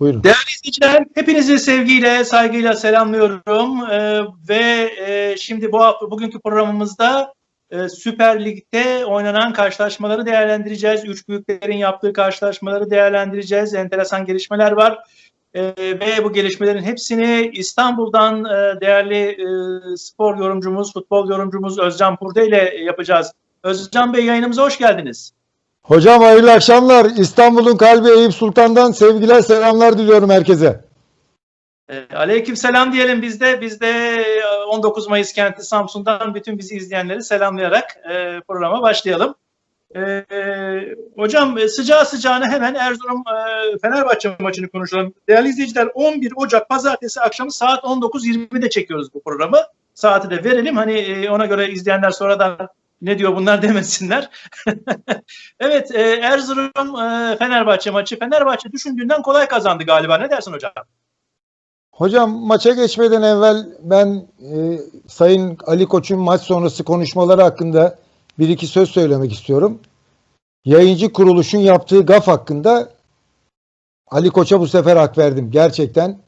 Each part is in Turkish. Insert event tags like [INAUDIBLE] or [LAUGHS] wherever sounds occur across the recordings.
Buyurun. Değerli izleyiciler, hepinizi sevgiyle, saygıyla selamlıyorum Ee, ve e, şimdi bu bugünkü programımızda e, Süper Lig'de oynanan karşılaşmaları değerlendireceğiz. Üç büyüklerin yaptığı karşılaşmaları değerlendireceğiz. Enteresan gelişmeler var Ee, ve bu gelişmelerin hepsini İstanbul'dan e, değerli e, spor yorumcumuz, futbol yorumcumuz Özcan Purde ile yapacağız. Özcan Bey yayınımıza hoş geldiniz. Hocam hayırlı akşamlar. İstanbul'un kalbi Eyüp Sultan'dan sevgiler selamlar diliyorum herkese. E, Aleyküm selam diyelim biz de. Biz de e, 19 Mayıs kenti Samsun'dan bütün bizi izleyenleri selamlayarak e, programa başlayalım. E, e, hocam e, sıcağı sıcağına hemen Erzurum e, Fenerbahçe maçını konuşalım. Değerli izleyiciler 11 Ocak Pazartesi akşamı saat 19.20'de çekiyoruz bu programı. Saati de verelim hani e, ona göre izleyenler sonradan ne diyor bunlar [LAUGHS] demesinler. [LAUGHS] evet e, Erzurum e, Fenerbahçe maçı. Fenerbahçe düşündüğünden kolay kazandı galiba. Ne dersin hocam? Hocam maça geçmeden evvel ben e, Sayın Ali Koç'un maç sonrası konuşmaları hakkında bir iki söz söylemek istiyorum. Yayıncı kuruluşun yaptığı gaf hakkında Ali Koç'a bu sefer hak verdim. Gerçekten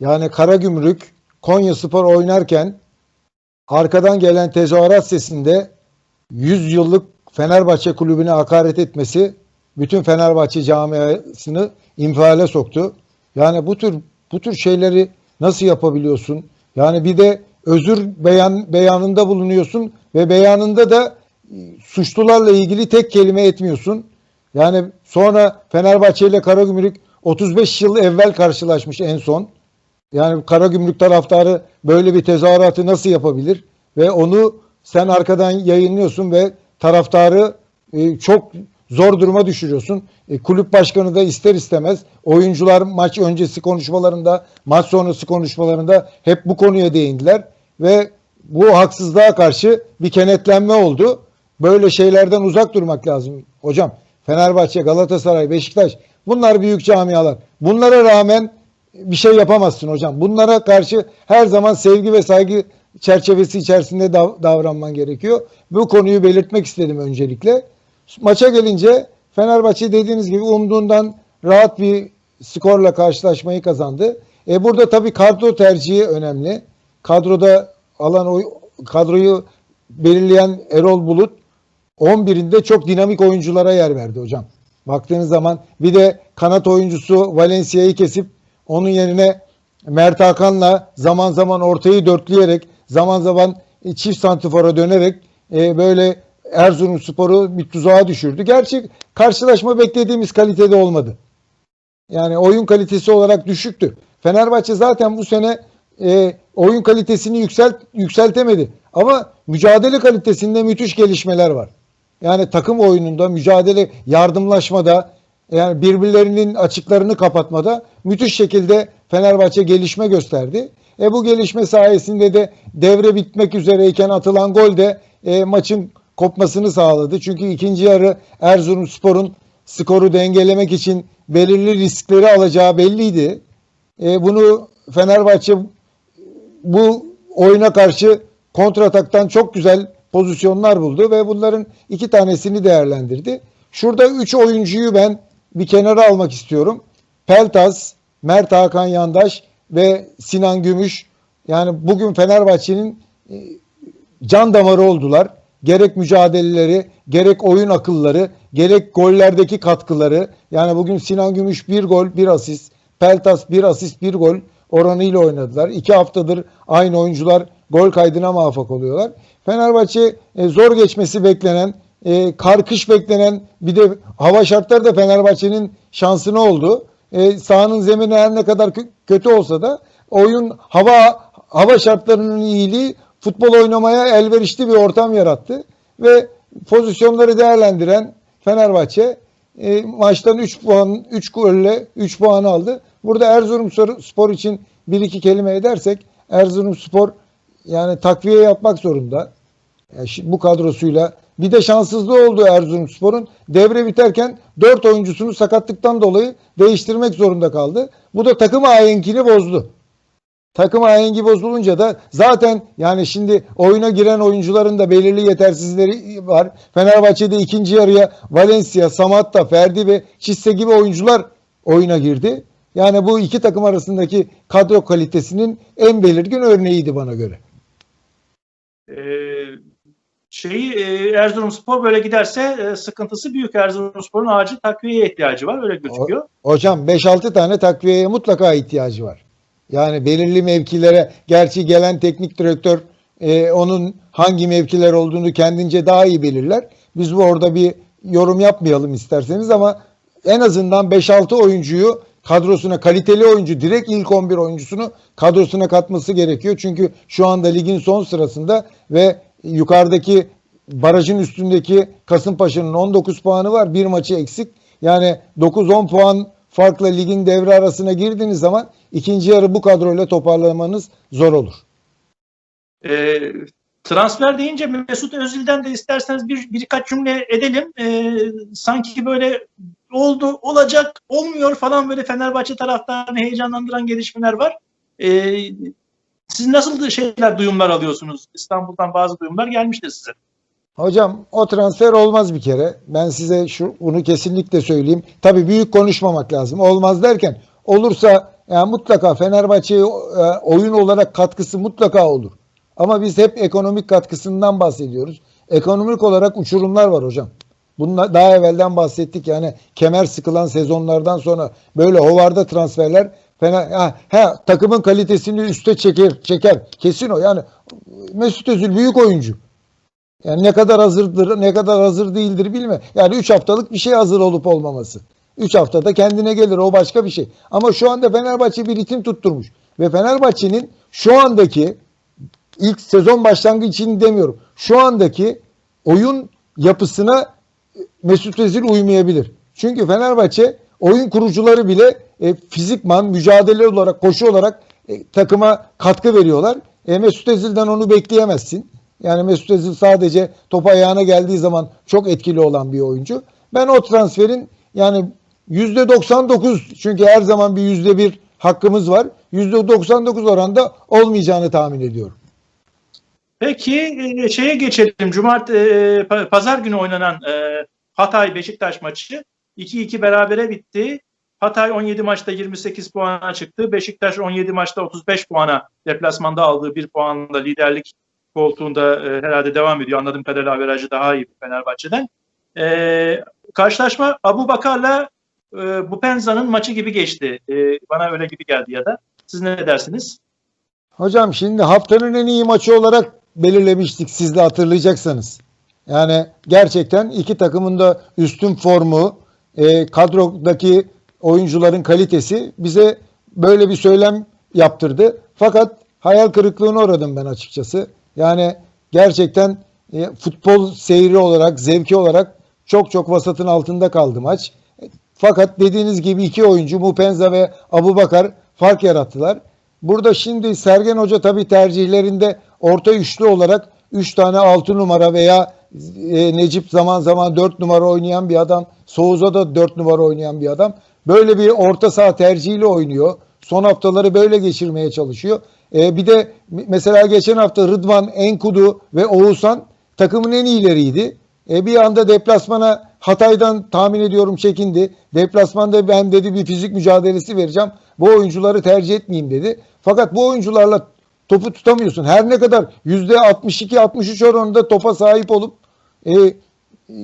yani Karagümrük Konya Spor oynarken arkadan gelen tezahürat sesinde 100 yıllık Fenerbahçe kulübüne hakaret etmesi bütün Fenerbahçe camiasını infiale soktu. Yani bu tür bu tür şeyleri nasıl yapabiliyorsun? Yani bir de özür beyan beyanında bulunuyorsun ve beyanında da e, suçlularla ilgili tek kelime etmiyorsun. Yani sonra Fenerbahçe ile Karagümrük 35 yıl evvel karşılaşmış en son. Yani Karagümrük taraftarı böyle bir tezahüratı nasıl yapabilir? Ve onu sen arkadan yayınlıyorsun ve taraftarı e, çok zor duruma düşürüyorsun. E, kulüp başkanı da ister istemez oyuncular maç öncesi konuşmalarında, maç sonrası konuşmalarında hep bu konuya değindiler ve bu haksızlığa karşı bir kenetlenme oldu. Böyle şeylerden uzak durmak lazım hocam. Fenerbahçe, Galatasaray, Beşiktaş bunlar büyük camialar. Bunlara rağmen bir şey yapamazsın hocam. Bunlara karşı her zaman sevgi ve saygı çerçevesi içerisinde dav- davranman gerekiyor. Bu konuyu belirtmek istedim öncelikle. Maça gelince Fenerbahçe dediğiniz gibi umduğundan rahat bir skorla karşılaşmayı kazandı. E burada tabii kadro tercihi önemli. Kadroda alan oy, kadroyu belirleyen Erol Bulut 11'inde çok dinamik oyunculara yer verdi hocam. Baktığınız zaman bir de kanat oyuncusu Valencia'yı kesip onun yerine Mert Hakan'la zaman zaman ortayı dörtleyerek zaman zaman çift santifora dönerek e, böyle Erzurum Spor'u bir tuzağa düşürdü. Gerçi karşılaşma beklediğimiz kalitede olmadı. Yani oyun kalitesi olarak düşüktü. Fenerbahçe zaten bu sene e, oyun kalitesini yükselt yükseltemedi. Ama mücadele kalitesinde müthiş gelişmeler var. Yani takım oyununda, mücadele, yardımlaşmada, yani birbirlerinin açıklarını kapatmada müthiş şekilde Fenerbahçe gelişme gösterdi. E bu gelişme sayesinde de devre bitmek üzereyken atılan gol de e, maçın kopmasını sağladı. Çünkü ikinci yarı Erzurumspor'un skoru dengelemek için belirli riskleri alacağı belliydi. E, bunu Fenerbahçe bu oyuna karşı kontrataktan çok güzel pozisyonlar buldu ve bunların iki tanesini değerlendirdi. Şurada üç oyuncuyu ben bir kenara almak istiyorum. Peltas, Mert Hakan Yandaş ve Sinan Gümüş. Yani bugün Fenerbahçe'nin e, can damarı oldular. Gerek mücadeleleri, gerek oyun akılları, gerek gollerdeki katkıları. Yani bugün Sinan Gümüş bir gol, bir asist. Peltas bir asist, bir gol oranıyla oynadılar. İki haftadır aynı oyuncular gol kaydına muvaffak oluyorlar. Fenerbahçe e, zor geçmesi beklenen, e, karkış beklenen bir de hava şartları da Fenerbahçe'nin şansına oldu. E, sahanın zemini her ne kadar kö- kötü olsa da oyun hava hava şartlarının iyiliği futbol oynamaya elverişli bir ortam yarattı ve pozisyonları değerlendiren Fenerbahçe e, maçtan 3 puan 3 golle 3 puan aldı. Burada Erzurum Spor için bir iki kelime edersek Erzurum Spor yani takviye yapmak zorunda. Yani bu kadrosuyla bir de şanssızlığı oldu Erzurumspor'un. Devre biterken 4 oyuncusunu sakatlıktan dolayı değiştirmek zorunda kaldı. Bu da takım ahenkini bozdu. Takım ahengi bozulunca da zaten yani şimdi oyuna giren oyuncuların da belirli yetersizleri var. Fenerbahçe'de ikinci yarıya Valencia, Samatta, Ferdi ve Çisse gibi oyuncular oyuna girdi. Yani bu iki takım arasındaki kadro kalitesinin en belirgin örneğiydi bana göre. Ee, şeyi e, Erzurumspor böyle giderse e, sıkıntısı büyük. Erzurumspor'un acil takviyeye ihtiyacı var. Öyle gözüküyor. Hocam 5-6 tane takviyeye mutlaka ihtiyacı var. Yani belirli mevkilere gerçi gelen teknik direktör e, onun hangi mevkiler olduğunu kendince daha iyi belirler. Biz bu orada bir yorum yapmayalım isterseniz ama en azından 5-6 oyuncuyu kadrosuna kaliteli oyuncu direkt ilk 11 oyuncusunu kadrosuna katması gerekiyor. Çünkü şu anda ligin son sırasında ve yukarıdaki barajın üstündeki Kasımpaşa'nın 19 puanı var. Bir maçı eksik. Yani 9-10 puan farkla ligin devre arasına girdiğiniz zaman ikinci yarı bu kadroyla toparlamanız zor olur. Ee, transfer deyince Mesut Özil'den de isterseniz bir birkaç cümle edelim. Ee, sanki böyle oldu, olacak, olmuyor falan böyle Fenerbahçe taraftarını heyecanlandıran gelişmeler var. Ee, siz nasıl şeyler, duyumlar alıyorsunuz? İstanbul'dan bazı duyumlar gelmiştir size. Hocam o transfer olmaz bir kere. Ben size şu bunu kesinlikle söyleyeyim. Tabii büyük konuşmamak lazım. Olmaz derken olursa yani mutlaka Fenerbahçe'ye e, oyun olarak katkısı mutlaka olur. Ama biz hep ekonomik katkısından bahsediyoruz. Ekonomik olarak uçurumlar var hocam. Bunlar daha evvelden bahsettik yani kemer sıkılan sezonlardan sonra böyle hovarda transferler fena ha, ha, takımın kalitesini üste çeker çeker. Kesin o. Yani Mesut Özil büyük oyuncu. Yani ne kadar hazırdır, ne kadar hazır değildir bilme. Yani 3 haftalık bir şey hazır olup olmaması. 3 haftada kendine gelir o başka bir şey. Ama şu anda Fenerbahçe bir ritim tutturmuş. Ve Fenerbahçe'nin şu andaki ilk sezon başlangıcı için demiyorum. Şu andaki oyun yapısına Mesut Özil uymayabilir. Çünkü Fenerbahçe oyun kurucuları bile e, fizikman, mücadele olarak, koşu olarak e, takıma katkı veriyorlar. E, Mesut Özil'den onu bekleyemezsin. Yani Mesut Özil sadece top ayağına geldiği zaman çok etkili olan bir oyuncu. Ben o transferin yani %99 çünkü her zaman bir %1 hakkımız var. %99 oranda olmayacağını tahmin ediyorum. Peki e, şeye geçelim. Cumart e, pa- pazar günü oynanan e, Hatay Beşiktaş maçı 2-2 berabere bitti. Hatay 17 maçta 28 puana çıktı. Beşiktaş 17 maçta 35 puana deplasmanda aldığı bir puanla liderlik koltuğunda e, herhalde devam ediyor. Anladığım kadarıyla averajı daha iyi Fenerbahçe'den. E, karşılaşma Abu Bakar'la e, Bupenza'nın maçı gibi geçti. E, bana öyle gibi geldi ya da. Siz ne dersiniz? Hocam şimdi haftanın en iyi maçı olarak belirlemiştik siz de hatırlayacaksanız. Yani gerçekten iki takımın da üstün formu, e, kadrodaki oyuncuların kalitesi bize böyle bir söylem yaptırdı. Fakat hayal kırıklığına uğradım ben açıkçası. Yani gerçekten e, futbol seyri olarak, zevki olarak çok çok vasatın altında kaldı maç. Fakat dediğiniz gibi iki oyuncu Mupenza ve Abubakar fark yarattılar. Burada şimdi Sergen Hoca tabii tercihlerinde orta üçlü olarak 3 tane 6 numara veya e, Necip zaman zaman 4 numara oynayan bir adam. Souza da 4 numara oynayan bir adam. Böyle bir orta saha tercihiyle oynuyor. Son haftaları böyle geçirmeye çalışıyor. E, bir de mesela geçen hafta Rıdvan, Enkudu ve Oğuzhan takımın en iyileriydi. E, bir anda deplasmana Hatay'dan tahmin ediyorum çekindi. Deplasmanda ben dedi bir fizik mücadelesi vereceğim. Bu oyuncuları tercih etmeyeyim dedi. Fakat bu oyuncularla topu tutamıyorsun. Her ne kadar %62-63 oranında topa sahip olup e,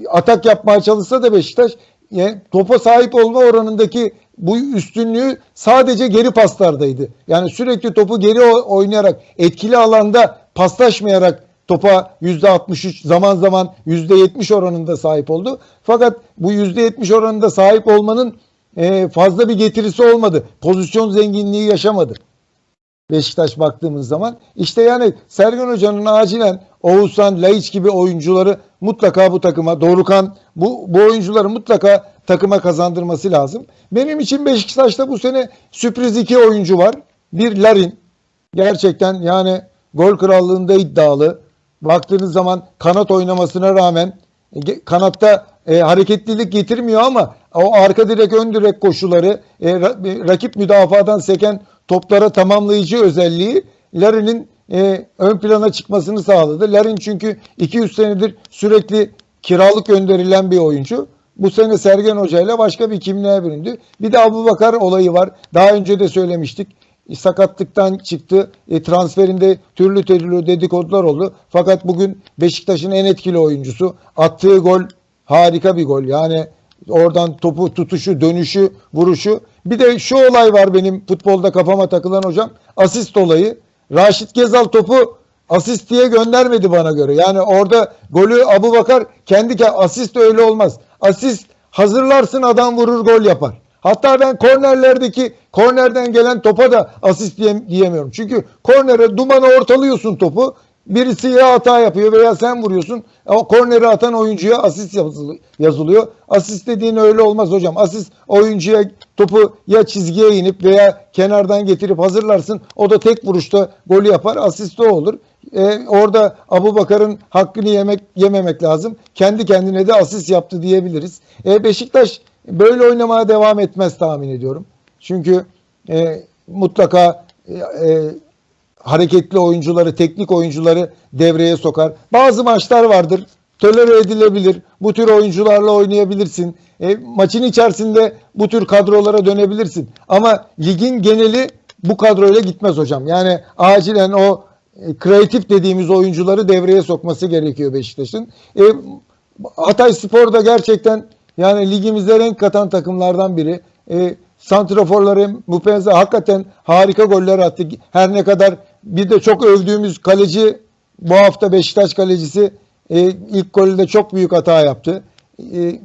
atak yapmaya çalışsa da Beşiktaş yani topa sahip olma oranındaki bu üstünlüğü sadece geri paslardaydı. Yani sürekli topu geri oynayarak etkili alanda paslaşmayarak topa %63 zaman zaman %70 oranında sahip oldu. Fakat bu %70 oranında sahip olmanın e, fazla bir getirisi olmadı. Pozisyon zenginliği yaşamadı. Beşiktaş baktığımız zaman. işte yani Sergen Hoca'nın acilen Oğuzhan, Laiç gibi oyuncuları mutlaka bu takıma, Dorukan bu, bu oyuncuları mutlaka takıma kazandırması lazım. Benim için Beşiktaş'ta bu sene sürpriz iki oyuncu var. Bir Larin. Gerçekten yani gol krallığında iddialı. Baktığınız zaman kanat oynamasına rağmen e, kanatta e, hareketlilik getirmiyor ama o arka direk ön direk koşuları e, e, rakip müdafadan seken toplara tamamlayıcı özelliği Larin'in e, ön plana çıkmasını sağladı. Larin çünkü 200 senedir sürekli kiralık gönderilen bir oyuncu. Bu sene Sergen Hoca ile başka bir kimliğe büründü. Bir de Abubakar olayı var. Daha önce de söylemiştik. Sakatlıktan çıktı. E, transferinde türlü türlü dedikodular oldu. Fakat bugün Beşiktaş'ın en etkili oyuncusu. Attığı gol harika bir gol. Yani oradan topu tutuşu, dönüşü, vuruşu. Bir de şu olay var benim futbolda kafama takılan hocam. Asist olayı. Raşit Gezal topu asist diye göndermedi bana göre. Yani orada golü Abu Bakar kendi ke- asist öyle olmaz. Asist hazırlarsın adam vurur gol yapar. Hatta ben kornerlerdeki kornerden gelen topa da asist diye, diyemiyorum. Çünkü kornere dumana ortalıyorsun topu. Birisi ya hata yapıyor veya sen vuruyorsun. O korneri atan oyuncuya asist yazılı- yazılıyor. Asist dediğin öyle olmaz hocam. Asist oyuncuya topu ya çizgiye inip veya kenardan getirip hazırlarsın. O da tek vuruşta golü yapar. Asist o olur. Ee, orada Abu Bakar'ın hakkını yemek yememek lazım. Kendi kendine de asist yaptı diyebiliriz. Ee, Beşiktaş böyle oynamaya devam etmez tahmin ediyorum. Çünkü e, mutlaka e, e, hareketli oyuncuları, teknik oyuncuları devreye sokar. Bazı maçlar vardır. Tolere edilebilir. Bu tür oyuncularla oynayabilirsin. E, maçın içerisinde bu tür kadrolara dönebilirsin. Ama ligin geneli bu kadroyla gitmez hocam. Yani acilen o e, kreatif dediğimiz oyuncuları devreye sokması gerekiyor Beşiktaş'ın. E, Hatay Spor da gerçekten yani ligimize renk katan takımlardan biri. E, santraforları Mupenza hakikaten harika goller attı. Her ne kadar bir de çok övdüğümüz kaleci bu hafta Beşiktaş kalecisi e, ilk golde çok büyük hata yaptı. E,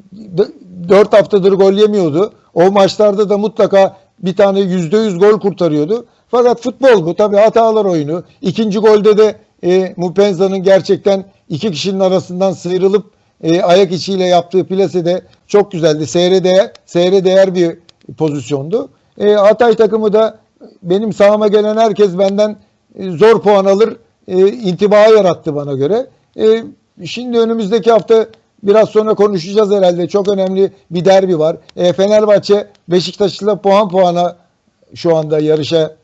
4 haftadır gol yemiyordu. O maçlarda da mutlaka bir tane %100 gol kurtarıyordu. Fakat futbol bu. Tabii hatalar oyunu. İkinci golde de e, Mupenza'nın gerçekten iki kişinin arasından sıyrılıp e, ayak içiyle yaptığı plase de çok güzeldi. Seyre değer, seyre değer bir pozisyondu. E, Hatay takımı da benim sahama gelen herkes benden zor puan alır e, intiba yarattı bana göre. E, şimdi önümüzdeki hafta biraz sonra konuşacağız herhalde. Çok önemli bir derbi var. E, Fenerbahçe Beşiktaş'la puan puana şu anda yarışa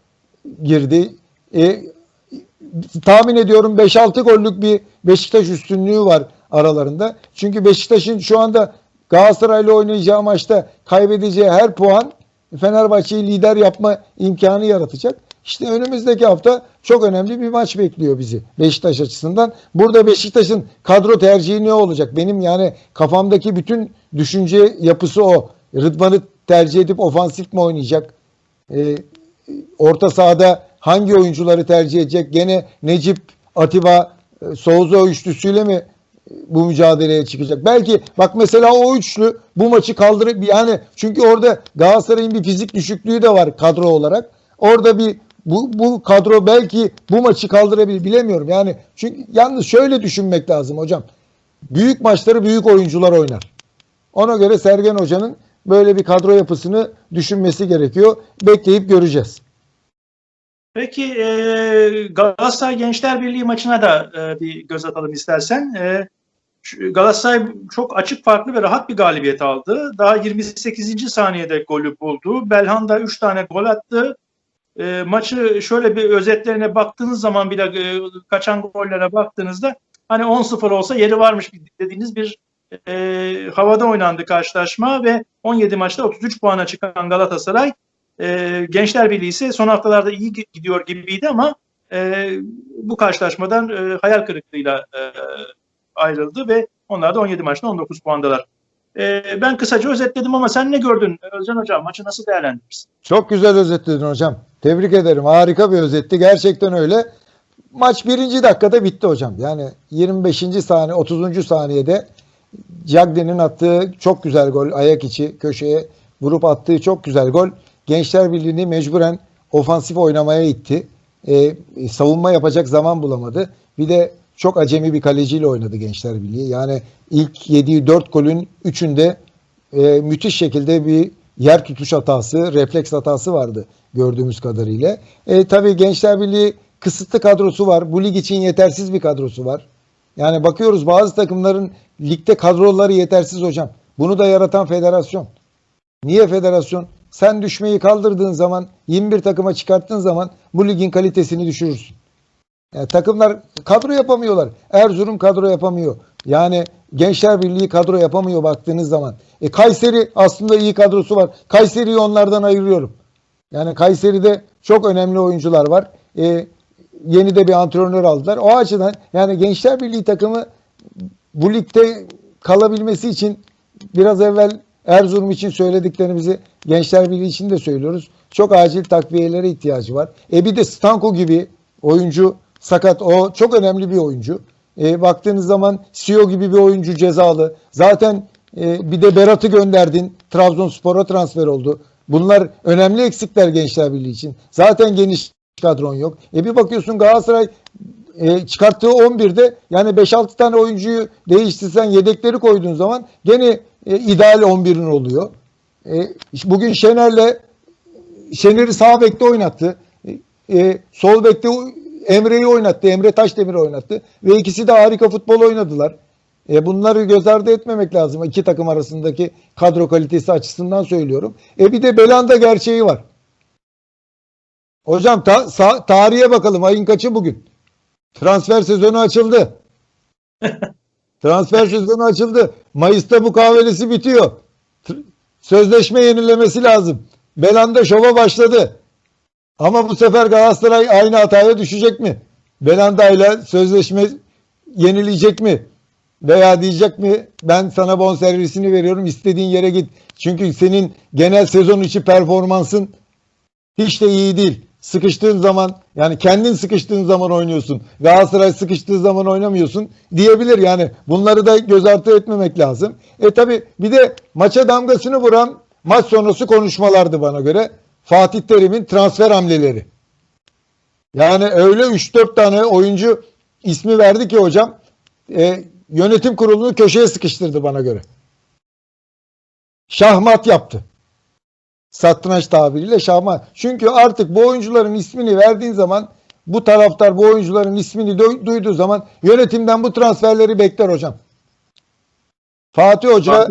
girdi. E, tahmin ediyorum 5-6 gollük bir Beşiktaş üstünlüğü var aralarında. Çünkü Beşiktaş'ın şu anda Galatasaray'la oynayacağı maçta kaybedeceği her puan Fenerbahçe'yi lider yapma imkanı yaratacak. İşte önümüzdeki hafta çok önemli bir maç bekliyor bizi Beşiktaş açısından. Burada Beşiktaş'ın kadro tercihi ne olacak? Benim yani kafamdaki bütün düşünce yapısı o. Rıdvan'ı tercih edip ofansif mi oynayacak? Ee, orta sahada hangi oyuncuları tercih edecek? Gene Necip, Atiba, e, Souza üçlüsüyle mi bu mücadeleye çıkacak? Belki bak mesela o üçlü bu maçı kaldırıp yani çünkü orada Galatasaray'ın bir fizik düşüklüğü de var kadro olarak. Orada bir bu, bu kadro belki bu maçı kaldırabilir bilemiyorum. Yani çünkü yalnız şöyle düşünmek lazım hocam. Büyük maçları büyük oyuncular oynar. Ona göre Sergen Hoca'nın böyle bir kadro yapısını düşünmesi gerekiyor. Bekleyip göreceğiz. Peki e, Galatasaray Gençler Birliği maçına da e, bir göz atalım istersen. E, Galatasaray çok açık farklı ve rahat bir galibiyet aldı. Daha 28. saniyede golü buldu. Belhanda 3 tane gol attı. E, maçı şöyle bir özetlerine baktığınız zaman bile e, kaçan gollere baktığınızda hani 10-0 olsa yeri varmış dediğiniz bir e, havada oynandı karşılaşma ve 17 maçta 33 puana çıkan Galatasaray e, Gençler Birliği ise son haftalarda iyi gidiyor gibiydi ama e, bu karşılaşmadan e, hayal kırıklığıyla e, ayrıldı ve onlar da 17 maçta 19 puandalar. E, ben kısaca özetledim ama sen ne gördün Özcan Hocam? Maçı nasıl değerlendirirsin? Çok güzel özetledin hocam. Tebrik ederim. Harika bir özetti. Gerçekten öyle. Maç birinci dakikada bitti hocam. Yani 25. saniye, 30. saniyede Cagney'in attığı çok güzel gol. Ayak içi köşeye vurup attığı çok güzel gol. Gençler Birliği'ni mecburen ofansif oynamaya itti. Ee, savunma yapacak zaman bulamadı. Bir de çok acemi bir kaleciyle oynadı Gençler Birliği. Yani ilk yediği 4 golün 3'ünde e, müthiş şekilde bir yer tutuş hatası, refleks hatası vardı gördüğümüz kadarıyla. E, tabii Gençler Birliği kısıtlı kadrosu var. Bu lig için yetersiz bir kadrosu var. Yani bakıyoruz bazı takımların ligde kadroları yetersiz hocam. Bunu da yaratan federasyon. Niye federasyon? Sen düşmeyi kaldırdığın zaman 21 takıma çıkarttığın zaman bu ligin kalitesini düşürürsün. Yani takımlar kadro yapamıyorlar. Erzurum kadro yapamıyor. Yani Gençler Birliği kadro yapamıyor baktığınız zaman. E Kayseri aslında iyi kadrosu var. Kayseri'yi onlardan ayırıyorum. Yani Kayseri'de çok önemli oyuncular var. E, yeni de bir antrenör aldılar. O açıdan yani Gençler Birliği takımı bu ligde kalabilmesi için biraz evvel Erzurum için söylediklerimizi Gençler Birliği için de söylüyoruz. Çok acil takviyelere ihtiyacı var. E bir de Stanko gibi oyuncu sakat. O çok önemli bir oyuncu. E, baktığınız zaman CEO gibi bir oyuncu cezalı. Zaten e, bir de Berat'ı gönderdin. Trabzonspor'a transfer oldu. Bunlar önemli eksikler Gençler Birliği için. Zaten geniş kadron yok. E bir bakıyorsun Galatasaray e, çıkarttığı 11'de yani 5-6 tane oyuncuyu değiştirsen yedekleri koyduğun zaman gene e, ideal 11'in oluyor. E, bugün Şener'le Şener'i sağ bekte oynattı. E, e, sol bekte Emre'yi oynattı. Emre Taşdemir'i oynattı. Ve ikisi de harika futbol oynadılar. E, bunları göz ardı etmemek lazım. İki takım arasındaki kadro kalitesi açısından söylüyorum. E bir de Belanda gerçeği var. Hocam ta- sa- tarihe bakalım. Ayın kaçı bugün? Transfer sezonu açıldı. [LAUGHS] Transfer sezonu açıldı. Mayıs'ta mukavelesi bitiyor. Tr- Sözleşme yenilemesi lazım. Belanda şova başladı. Ama bu sefer Galatasaray aynı hataya düşecek mi? Belanda ile sözleşme yenileyecek mi? Veya diyecek mi ben sana bonservisini veriyorum istediğin yere git. Çünkü senin genel sezon içi performansın hiç de iyi değil. Sıkıştığın zaman yani kendin sıkıştığın zaman oynuyorsun. Galatasaray sıkıştığı zaman oynamıyorsun diyebilir yani. Bunları da göz ardı etmemek lazım. E tabi bir de maça damgasını vuran maç sonrası konuşmalardı bana göre. Fatih Terim'in transfer hamleleri. Yani öyle 3-4 tane oyuncu ismi verdi ki hocam e, yönetim kurulunu köşeye sıkıştırdı bana göre. Şahmat yaptı. Satranç tabiriyle şahmat. Çünkü artık bu oyuncuların ismini verdiğin zaman bu taraftar bu oyuncuların ismini du- duyduğu zaman yönetimden bu transferleri bekler hocam. Fatih Hoca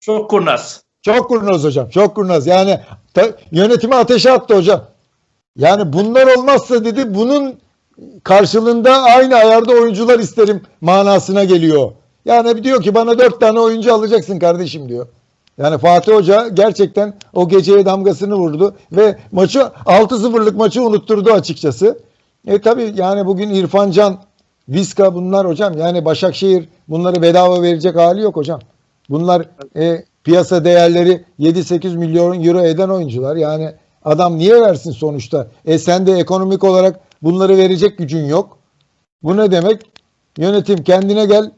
Çok kurnaz. çok kurnaz hocam. Çok kurnaz. Yani yönetimi ateşe attı hocam. Yani bunlar olmazsa dedi bunun karşılığında aynı ayarda oyuncular isterim manasına geliyor. Yani diyor ki bana dört tane oyuncu alacaksın kardeşim diyor. Yani Fatih Hoca gerçekten o geceye damgasını vurdu ve maçı 6-0'lık maçı unutturdu açıkçası. E tabi yani bugün İrfan Can, Viska bunlar hocam yani Başakşehir bunları bedava verecek hali yok hocam. Bunlar e, piyasa değerleri 7-8 milyon euro eden oyuncular. Yani adam niye versin sonuçta? E sen de ekonomik olarak bunları verecek gücün yok. Bu ne demek? Yönetim kendine gel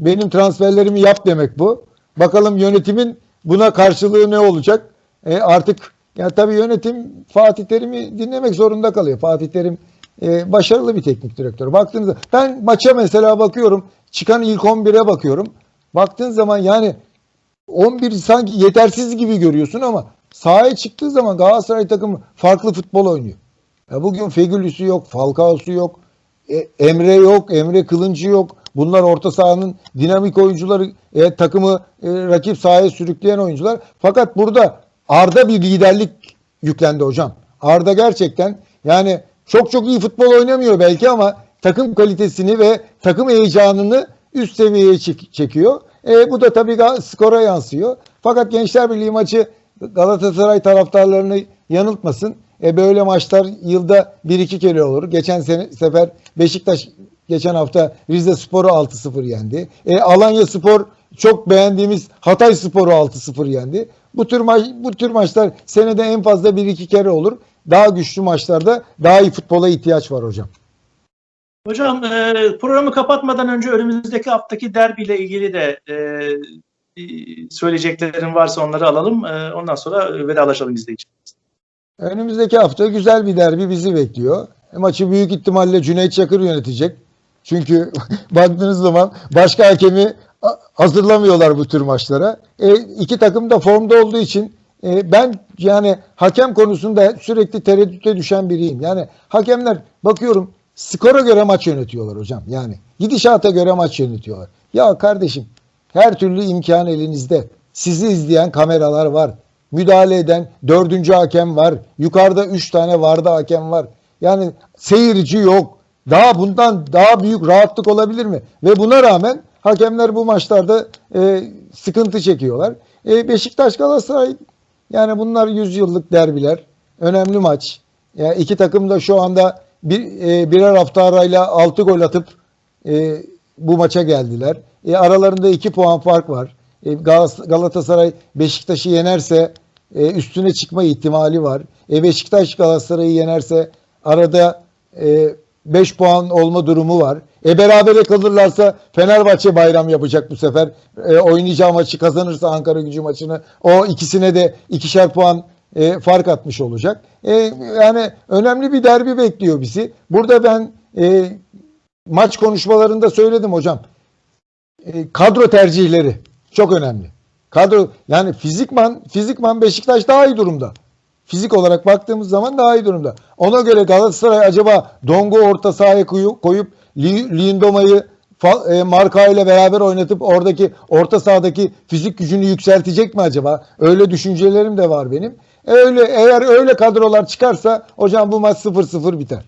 benim transferlerimi yap demek bu. Bakalım yönetimin buna karşılığı ne olacak? E artık ya tabii yönetim Fatih Terim'i dinlemek zorunda kalıyor. Fatih Terim e, başarılı bir teknik direktör. Baktığınızda ben maça mesela bakıyorum. Çıkan ilk 11'e bakıyorum. Baktığın zaman yani 11 sanki yetersiz gibi görüyorsun ama sahaya çıktığı zaman Galatasaray takımı farklı futbol oynuyor. Ya bugün Fegülüsü yok, Falcao'su yok, e, Emre yok, Emre Kılıncı yok. Bunlar orta sahanın dinamik oyuncuları, e, takımı e, rakip sahaya sürükleyen oyuncular. Fakat burada Arda bir liderlik yüklendi hocam. Arda gerçekten yani çok çok iyi futbol oynamıyor belki ama takım kalitesini ve takım heyecanını üst seviyeye çek- çekiyor. E, bu da tabii skora yansıyor. Fakat Gençler Birliği maçı Galatasaray taraftarlarını yanıltmasın. E, böyle maçlar yılda 1-2 kere olur. Geçen sene, sefer Beşiktaş geçen hafta Rize Spor'u 6-0 yendi. E, Alanya Spor çok beğendiğimiz Hatay Spor'u 6-0 yendi. Bu tür maç bu tür maçlar senede en fazla 1-2 kere olur. Daha güçlü maçlarda daha iyi futbola ihtiyaç var hocam. Hocam e, programı kapatmadan önce önümüzdeki haftaki derbiyle ilgili de e, söyleyeceklerin varsa onları alalım. E, ondan sonra vedalaşalım izleyici. Önümüzdeki hafta güzel bir derbi bizi bekliyor. E, Maçı büyük ihtimalle Cüneyt Çakır yönetecek. Çünkü [LAUGHS] baktığınız zaman başka hakemi hazırlamıyorlar bu tür maçlara. E, iki takım da formda olduğu için e, ben yani hakem konusunda sürekli tereddüte düşen biriyim. Yani hakemler bakıyorum skora göre maç yönetiyorlar hocam. Yani gidişata göre maç yönetiyorlar. Ya kardeşim her türlü imkan elinizde. Sizi izleyen kameralar var. Müdahale eden dördüncü hakem var. Yukarıda üç tane vardı hakem var. Yani seyirci yok. Daha bundan daha büyük rahatlık olabilir mi? Ve buna rağmen hakemler bu maçlarda e, sıkıntı çekiyorlar. E, Beşiktaş Galatasaray yani bunlar 100 yıllık derbiler. Önemli maç. Yani iki takım da şu anda bir, e, birer hafta arayla 6 gol atıp e, bu maça geldiler. E, aralarında 2 puan fark var. E, Galatasaray Beşiktaş'ı yenerse e, üstüne çıkma ihtimali var. E, Beşiktaş Galatasaray'ı yenerse arada 5 puan olma durumu var. E berabere kalırlarsa Fenerbahçe bayram yapacak bu sefer. E, oynayacağı maçı kazanırsa Ankara gücü maçını o ikisine de ikişer puan e, fark atmış olacak. E, yani önemli bir derbi bekliyor bizi. Burada ben e, maç konuşmalarında söyledim hocam. E, kadro tercihleri çok önemli. Kadro yani fizikman fizikman Beşiktaş daha iyi durumda. Fizik olarak baktığımız zaman daha iyi durumda. Ona göre Galatasaray acaba Dongu orta sahaya koyu- koyup Li- Lindoma'yı e, Marka ile beraber oynatıp oradaki orta sahadaki fizik gücünü yükseltecek mi acaba? Öyle düşüncelerim de var benim. Öyle eğer öyle kadrolar çıkarsa hocam bu maç 0-0 biter.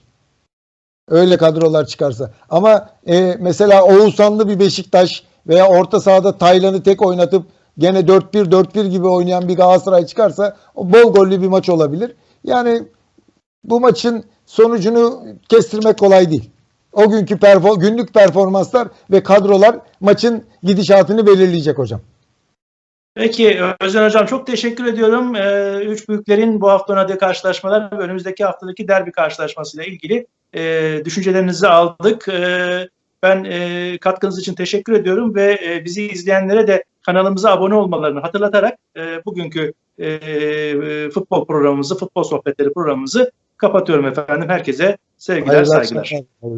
Öyle kadrolar çıkarsa. Ama e, mesela Oğuzhanlı bir Beşiktaş veya orta sahada Taylan'ı tek oynatıp gene 4-1-4-1 gibi oynayan bir Galatasaray çıkarsa o bol gollü bir maç olabilir. Yani bu maçın sonucunu kestirmek kolay değil. O günkü perfor- günlük performanslar ve kadrolar maçın gidişatını belirleyecek hocam. Peki Özden Hocam çok teşekkür ediyorum. Ee, üç büyüklerin bu hafta oynadığı karşılaşmalar ve önümüzdeki haftadaki derbi karşılaşmasıyla ilgili e, düşüncelerinizi aldık. E, ben e, katkınız için teşekkür ediyorum ve e, bizi izleyenlere de kanalımıza abone olmalarını hatırlatarak e, bugünkü e, e, futbol programımızı, futbol sohbetleri programımızı kapatıyorum efendim. Herkese sevgiler, Hayırlı saygılar. akşamlar.